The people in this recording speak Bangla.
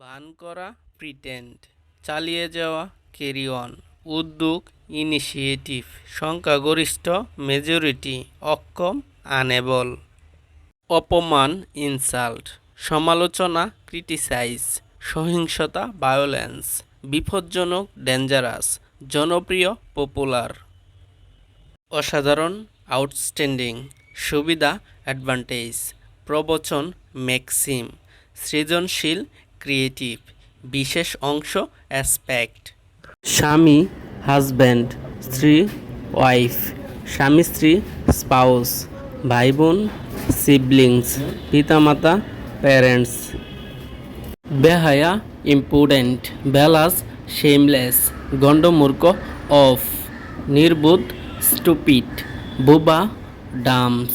ভান করা প্রিটেন্ড চালিয়ে যাওয়া ক্যারি অন উদ্যোগ ইনিশিয়েটিভ সংখ্যাগরিষ্ঠ মেজরিটি অক্ষম আনেবল অপমান ইনসাল্ট সমালোচনা ক্রিটিসাইজ সহিংসতা ভায়োলেন্স বিপজ্জনক ডেঞ্জারাস জনপ্রিয় পপুলার অসাধারণ আউটস্ট্যান্ডিং সুবিধা অ্যাডভান্টেজ প্রবচন ম্যাক্সিম সৃজনশীল ক্রিয়েটিভ বিশেষ অংশ অ্যাসপেক্ট স্বামী হাজব্যান্ড স্ত্রী ওয়াইফ স্বামী, স্ত্রী স্পাউস ভাই বোন সিবলিংস পিতামাতা প্যারেন্টস বেহায়া ইম্পুডেন্ট বেলাস শেমলেস গণ্ডমূর্খ অফ নির্বুধ স্টুপিড বুবা ডামস